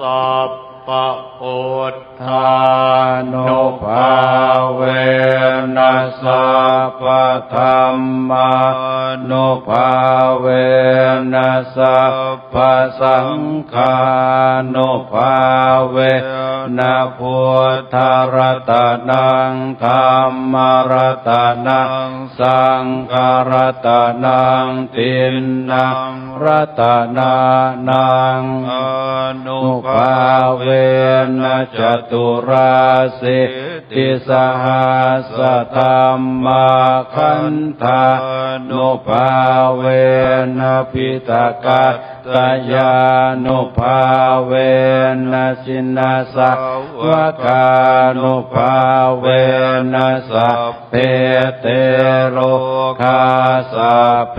สัพ ปะพุทธานุภาเวนัสสะปะธรรมานุภาเวนัสสะปะสังฆานุภาเวนะพุทธรัตนังธรรมรัตนังสังฆรัตนังตินนังรัตนานังอนุภาเวนะจตุราสิติสหัสธรรมาคันธานุภาเวนะพิตกัต ตยานุภาเวนะสินาสะวะกานุภาเวนะสัพเพเตโรคาสัพเพ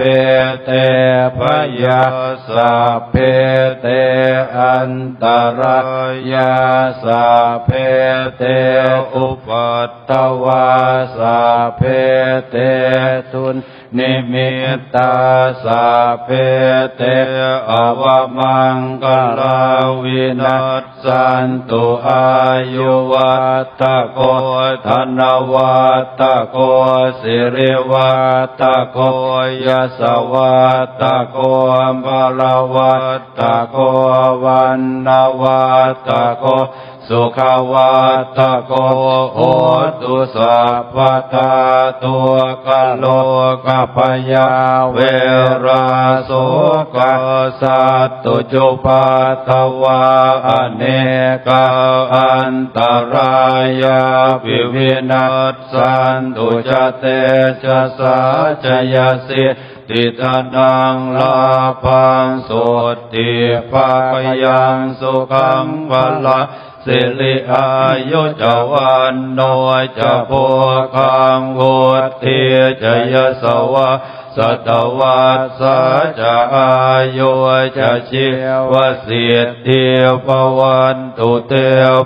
เตพยาสัพเพเตอันตรายาสัพเพเตอุปัตตวาสัพเพเตทุนนิมิตตาสัพเพเตอวมังกลาวินัสสันตุอายุวัตโกธนวัตโกสิริวัตโกยสวัตโกบาลวัตโกวันนวัตโก สุขวัตโกโหตุสัพพตาตัวกโลกพยาเวราโสกสัตตุจุปัตวาอเนกาอันตรายาปิวินัสสันตุจเตจะสาจยสิติทานังลาพังสุติภายังสุขังวละ สิริอายุจวันโนจะโพคังวุติจะยสวะสตวัสสะจะอายุจะชีวสิทธิปวันตุเต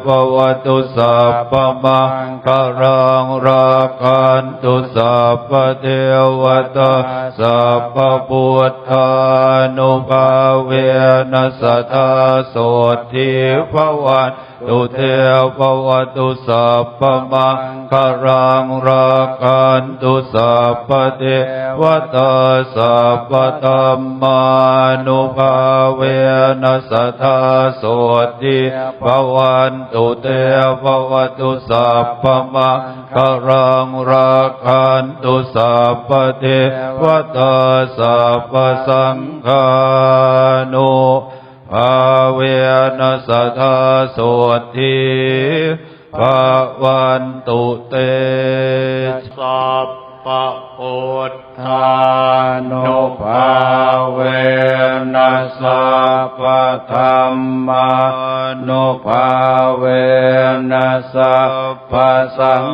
ปวัตุสัพพมังครังรักันตุสัพพเทวตาสัพพพุทธานุภาเวนัสสทาโสทิภวัน ตุเทภวตุสัพพมังคารังรักันตุสัพพเทวตาสัพพธรรมานุภาเวนัสสทาโสทิภวันตุเตภวตุสัพพมังคารังรักันตุสัพพเทวตาสัพพสังฆานุ ภาเวนัสสทาโสทิภาวันตุเตสัพปะพุทธานุภาเวนัสสปะธรรมานุภาเวนัสสปะสัง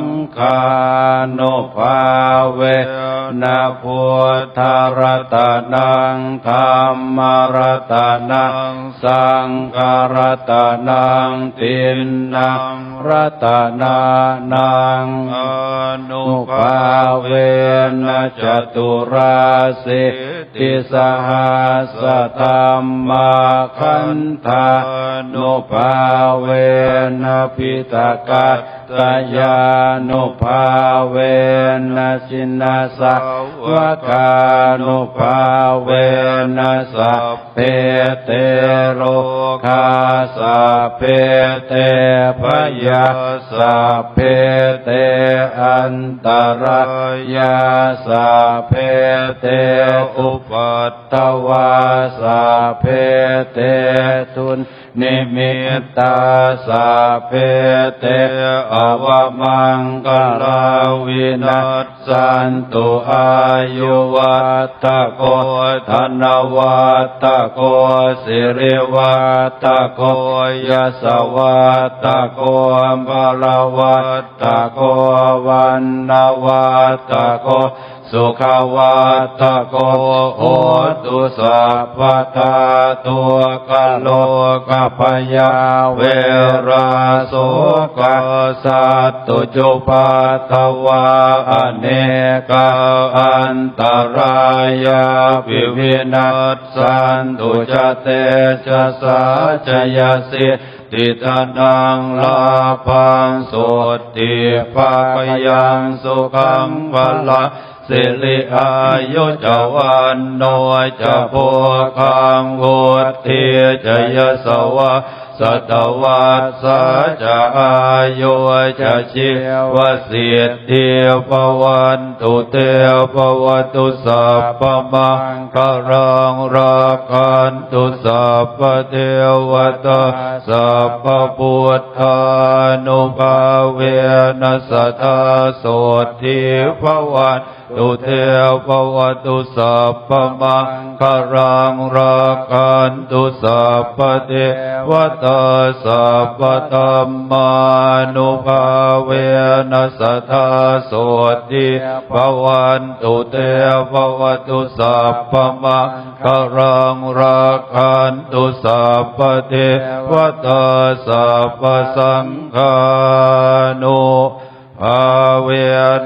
รตนังตินนังรัตนานังอนุภาเวนะจตุราสิติสหัสธรรมาคันธานุภาเวนะพิตกัตยานุภาเวนะสินาสะวะกานุภาเวนะสัพเพเตโรคาสัพเพเตพยาสัพเพเตอันตรายาสัพเพเตอุปัตตวาสัพเพเตทุนนิมิตตาสัพเพเตอวมังกลาวินัสสันตุอายุวัตโกธนวัตโกสิริวัตโกยสวัตโกบาลวัตโกวันนวัตโก สุขวัตโกโหตุสัพพทาตัวกโลกพยาเวราโสกะสัตตุจุปัตวาอเนกาอันตรายาปิวินัสสันตุจเตชะสาจยสิติทานังลาพังโสติภายังสุขังวละ สิริอายุจวันโนจะโพคังวุติจะยสวะสัตวัสสะจะอายุจะชีวสิทธิปวันตุเตปวัตุสัพพมังครังรักันตุสัพพเทวตาสัพพพุทธานุภาเวนัสทธาโสทิภวันตุเทภวตุสัพพมังคารังรักันตุสัพพเทวตาสัพพธรรมานุภาเวนัสทธาโสทิภวันตุเตภวตุสัพพมังคารังรักันตุสัพพเทวตาสัพพสังฆานุ อาเว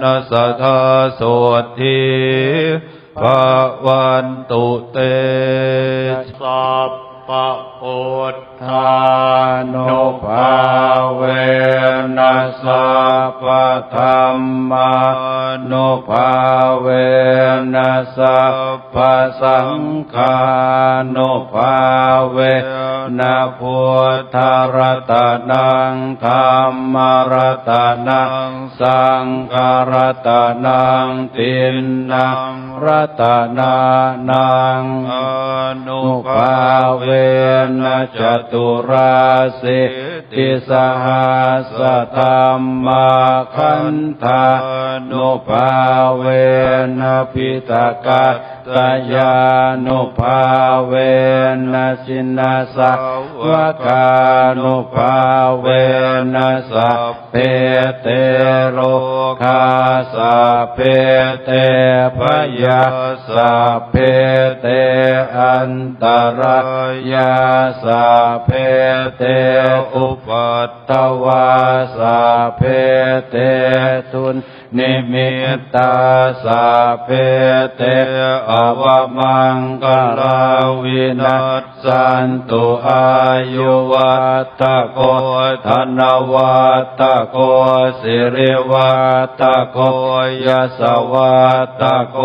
นัทธาโสทิภาวันตุเตสัพ รัตนังตินนังรัตนานังอนุภาเวนะจตุราสิติสหัสธรรมาคันธานุภาเวนะพิตกัตตยานุภาเวนะสินาสะวกานุภาเวนะสัพเพเตโรคสัพเพเตพยาสัพเพเตอันตรายาสัพเพเตอุปัตตวาสัพเพเตทุนนิมิตตาสัพเพเตอวมังกลาวินัสสันตุอายุวัตโกธนวัตตโกสิริวัตตโกยสวัตตโก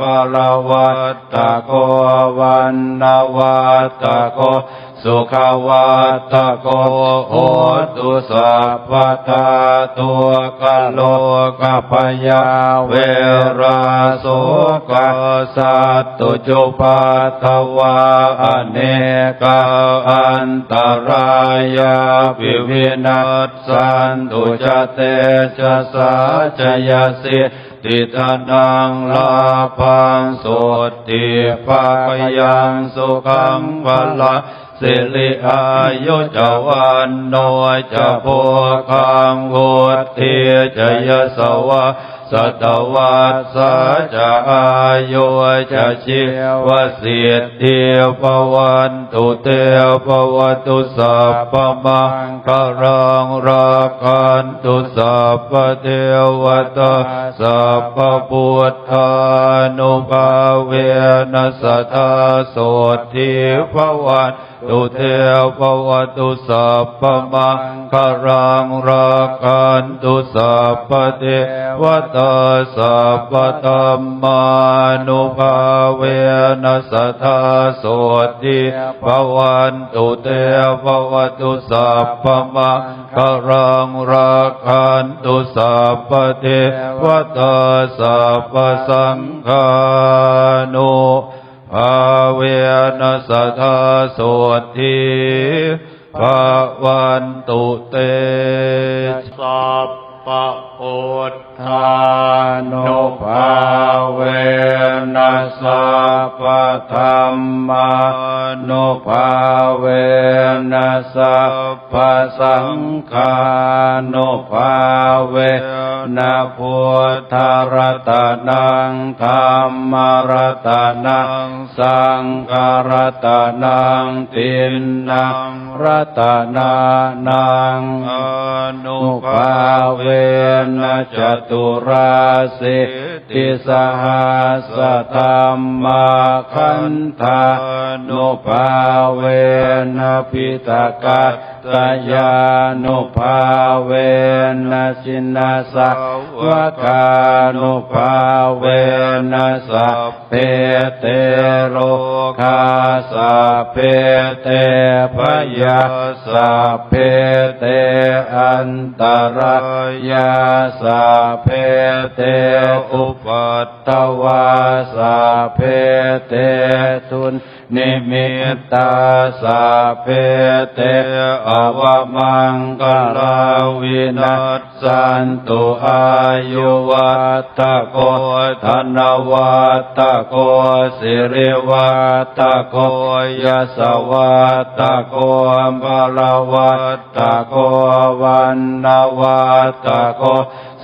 บาลวัตตโกวันนวัตตโก สุขวัตโกโหตุสัพพทาตัวกโลกพยาเวราโสกะสัตตุจุปัตวาอเนกาอันตรายาปิวินัสสันตุจเตชะสาจยสิติทานังลาพังโสติภายังสุขังวละ สิริอายุจวันโนจะโพคังโหติจะยสวะ สัตวัสสะจะอายุจะชีวสิทธิปวันตุเตปวตุสัพพมังครังรักัน ตุสัพพเทวตาสัพพพุทธานุภาเวนัสสทธาโสทิภวันตุเทภวตุสัพพมังครังรักันตุสัพพเทวตาสัพพธรรมานุภาเวนัสสทาโสติภวันตุเตภวตุสัพพมังคารังรักขันตุสัพพเทวตาสัพพสังฆานุภาเวนัสทธาโสทิภวันตุเตสัพะพุทธ รตนางตินนังรตนานังอนุภาเวนะจตุราสิติสหัสธรรมาคันธานุภาเวนะพิตกัส ตยานุภาเวนะสินาสะวะกานุภาเวนะสัพเพเตโลกาสัพเพเตพยาสัพเพเตอันตรายาสัพเพเตอุปัตตวาสัพเพเตทุนนิมิตตาสัพเพเตอวมังกลาวินัสสันตุอายุวัตโกธนวัตโกสิริวัตโกยสวัตโกบาลวัตโกวันนวัตโก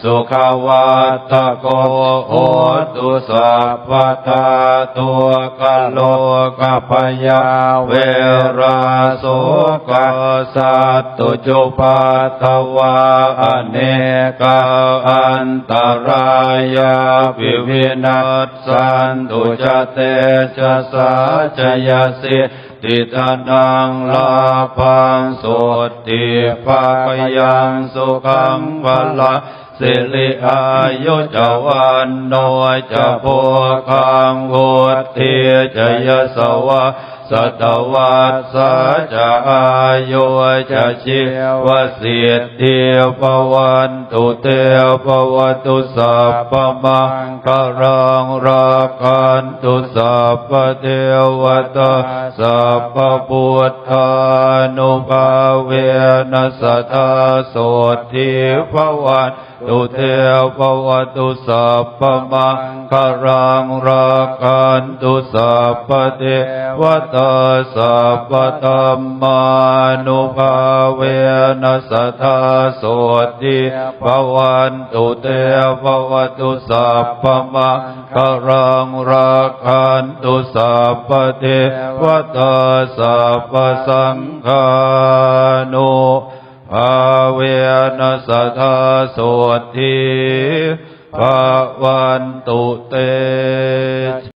สุขวัตโกโหตุสัพพทาตัวกโลกพยาเวราโสกสัตตุจุปัทวาอเนกาอันตรายาปิวินัสสันตุจเตจะสาจยสิติทานังลาพังโสติภายังสุขังพละ สิริอายุจวันโนจะโพคังวุติจะยสวะ สตวัสสะจะอายุจะชีวสิทธิปวันตุเตปวัตุสัพพมังครังรักขันตุสัพพเทวตาสัพพพุทธานุภาเวนัสสทาโสทิภวันตุเทภวตุสัพพมังครังรักขันตุสัพพเทวตาสัพพธรรมานุภาเวนัสสทาโสทิภวันตุเตภวตุสัพพมังคารังรักันตุสัพพเทวตาสัพพสังฆานุภาเวนัสสทาโสทิภาวันตุเต